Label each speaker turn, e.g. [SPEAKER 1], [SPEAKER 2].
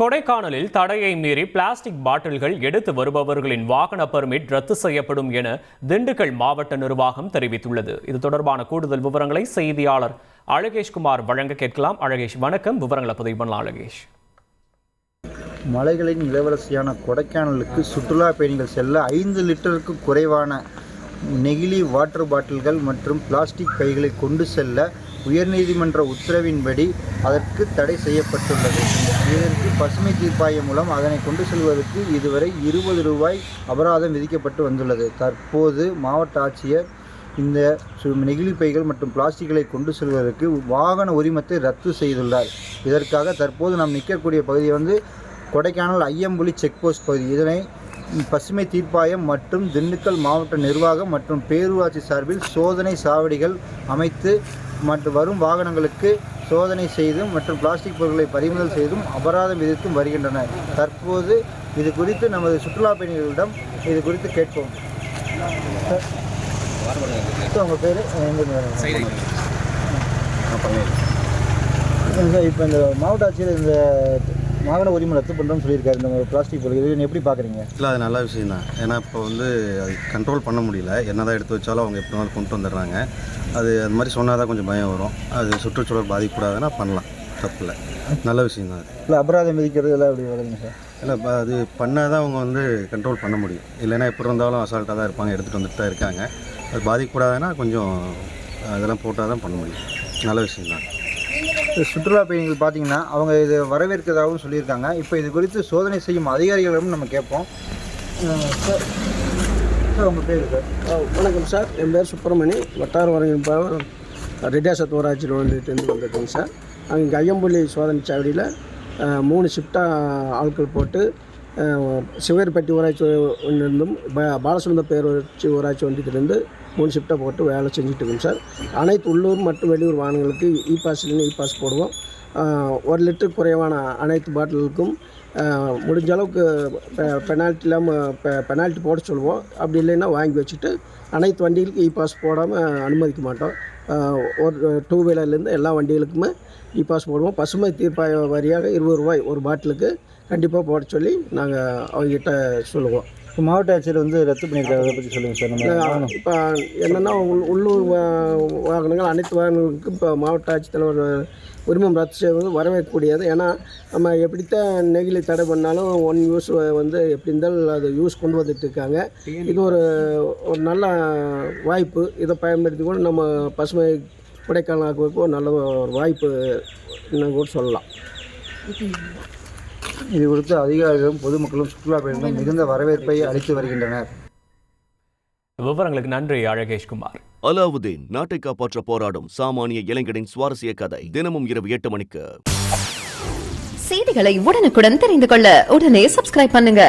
[SPEAKER 1] கொடைக்கானலில் தடையை மீறி பிளாஸ்டிக் பாட்டில்கள் எடுத்து வருபவர்களின் வாகன பர்மிட் ரத்து செய்யப்படும் என திண்டுக்கல் மாவட்ட நிர்வாகம் தெரிவித்துள்ளது. இது தொடர்பான கூடுதல் விவரங்களை செய்தியாளர் அழகேஷ்குமார் வழங்க கேட்கலாம். அழகேஷ் வணக்கம். விவரங்களை பதிவு பண்ணலாம் அழகேஷ்.
[SPEAKER 2] மலைகளின் இளவரசியான கொடைக்கானலுக்கு சுற்றுலா பயணிகள் செல்ல ஐந்து லிட்டருக்கு குறைவான நெகிழி வாட்டர் பாட்டில்கள் மற்றும் பிளாஸ்டிக் பைகளை கொண்டு செல்ல உயர்நீதிமன்ற உத்தரவின்படி அதற்கு தடை செய்யப்பட்டுள்ளது. இதற்கு பசுமை தீர்ப்பாயம் மூலம் அதனை கொண்டு செல்வதற்கு இதுவரை இருபது ரூபாய் அபராதம் விதிக்கப்பட்டு வந்துள்ளது. தற்போது மாவட்ட ஆட்சியர் இந்த சு- நெகிழி பைகள் மற்றும் பிளாஸ்டிக்களை கொண்டு செல்வதற்கு வாகன உரிமத்தை ரத்து செய்துள்ளார். இதற்காக தற்போது நாம் நிற்கக்கூடிய பகுதி வந்து கொடைக்கானல் ஐயம்புலி செக் போஸ்ட் பகுதி. இதனை பசுமை தீர்ப்பாயம் மற்றும் திண்டுக்கல் மாவட்ட நிர்வாகம் மற்றும் பேரூராட்சி சார்பில் சோதனை சாவடிகள் அமைத்து மற்றும் வரும் வாகனங்களுக்கு சோதனை செய்தும் மற்றும் பிளாஸ்டிக் பொருட்களை பறிமுதல் செய்தும் அபராதம் விதித்தும் வருகின்றனர் தற்போது இது குறித்து நமது சுற்றுலா பயணிகளிடம் இது குறித்து கேட்போம். உங்கள் பேர்? சார் இப்போ இந்த மாவட்ட ஆட்சியர் இந்த வாகன உரிமை ரத்து பண்ணுறோம்னு சொல்லியிருக்காரு. இந்த பிளாஸ்டிக் பொருள். இது எப்படி பார்க்குறீங்க?
[SPEAKER 3] இல்லை அது நல்ல விஷயம் தான். ஏன்னா இப்போ வந்து அது கண்ட்ரோல் பண்ண முடியல. என்னதான் எடுத்து வச்சாலும் அவங்க எப்படி வேணாலும் கொண்டு வந்துடுறாங்க. அது அது மாதிரி சொன்னால் தான் கொஞ்சம் பயம் வரும். அது சுற்றுச்சூழல் பாதிக்கக்கூடாதுன்னா பண்ணலாம். தப்பு இல்லை நல்ல விஷயம் தான் அது.
[SPEAKER 2] இல்லை அபராதம் விதிக்கிறது எல்லாம் எப்படி வருதுங்க சார்?
[SPEAKER 3] இல்லை அது பண்ணால் தான் அவங்க வந்து கண்ட்ரோல் பண்ண முடியும். இல்லைன்னா எப்படி இருந்தாலும் அசால்ட்டாக தான் இருப்பாங்க. எடுத்துகிட்டு வந்துட்டு தான் இருக்காங்க. அது பாதிக்கக்கூடாதுன்னா கொஞ்சம் அதெல்லாம் போட்டால் தான் பண்ண முடியும். நல்ல விஷயம் தான்.
[SPEAKER 2] சுற்றுலா பயணிகள் பார்த்தீங்கன்னா அவங்க இது வரவேற்கிறதாகவும் சொல்லியிருக்காங்க. இப்போ இது குறித்து சோதனை செய்யும் அதிகாரிகளிடம் நம்ம கேட்போம். சார். உங்கள் பேர் சார்?
[SPEAKER 4] வணக்கம் சார். என் பேர் சுப்பிரமணி. வட்டார வரையும் ரெட்டியாசத் ஊராட்சியில் வந்துட்டு வந்திருக்கேங்க சார். அங்கே ஐயம்புள்ளி சோதனை சாவடியில் மூணு ஷிஃப்டாக ஆட்கள் போட்டு சிவகரிப்பட்டி ஊராட்சி இருந்தும் ப பாலசுந்த பேரூராட்சி ஊராட்சி ஒன்றியத்திலிருந்து மூணு ஷிஃப்டாக போட்டு வேலை செஞ்சுட்டு இருக்கோம் சார். அனைத்து உள்ளூர் மற்றும் வெளியூர் வாகனங்களுக்கு இ பாஸ்லேருந்து இ பாஸ் போடுவோம் ஒரு லிட்டர் குறைவான அனைத்து பாட்டிலுக்கும் முடிஞ்ச அளவுக்கு பெனால்ட்டி இல்லாமல் பெனால்ட்டி போட சொல்லுவோம். அப்படி இல்லைன்னா வாங்கி வச்சுட்டு அனைத்து வண்டிகளுக்கும் இ பாஸ் போடாமல் அனுமதிக்க மாட்டோம். ஒரு டூ வீலர்லேருந்து எல்லா வண்டிகளுக்குமே இ பாஸ் போடுவோம். பசுமை தீர்ப்பாய வரியாக இருபது ரூபாய் ஒரு பாட்டிலுக்கு கண்டிப்பாக போட சொல்லி நாங்கள் அவங்ககிட்ட சொல்லுவோம்.
[SPEAKER 2] இப்போ மாவட்ட ஆட்சியர் வந்து ரத்து பண்ணியிருக்காரு அதை பற்றி சொல்லுங்கள் சார். நம்ம
[SPEAKER 4] இப்போ என்னென்னா உள்- உள்ளூர் வாகனங்கள் அனைத்து வாகனங்களுக்கும் இப்போ மாவட்ட ஆட்சித்தலைவர் உரிமம் ரத்து செய்வது வரவேற்கக்கூடியது. ஏன்னா நம்ம எப்படித்தான் நெகிழி தடை பண்ணாலும் ஒன் யூஸ் வந்து எப்படி இருந்தாலும் அது யூஸ் கொண்டு வந்துட்டு இருக்காங்க. இது ஒரு ஒரு நல்ல வாய்ப்பு. இதை பயன்படுத்தி கூட நம்ம பசுமை கொடைக்கானல் ஆக்குவதற்கு ஒரு நல்ல ஒரு வாய்ப்பு இன்னும் கூட சொல்லலாம்.
[SPEAKER 2] இது குறித்து அதிகாரிகளும் பொதுமக்களும் சுற்றுலா பயணிகளும் மிகுந்த வரவேற்பை அளித்து வருகின்றனர்.
[SPEAKER 1] விவரங்களுக்கு நன்றி அழகேஷ்குமார்
[SPEAKER 5] அலாவுதீன் நாட்டை காப்பாற்ற போராடும் சாமானிய இளைஞனின் சுவாரஸ்ய கதை தினமும் இரவு எட்டு மணிக்கு.
[SPEAKER 6] செய்திகளை உடனுக்குடன் தெரிந்து கொள்ள உடனே சப்ஸ்கிரைப் பண்ணுங்க.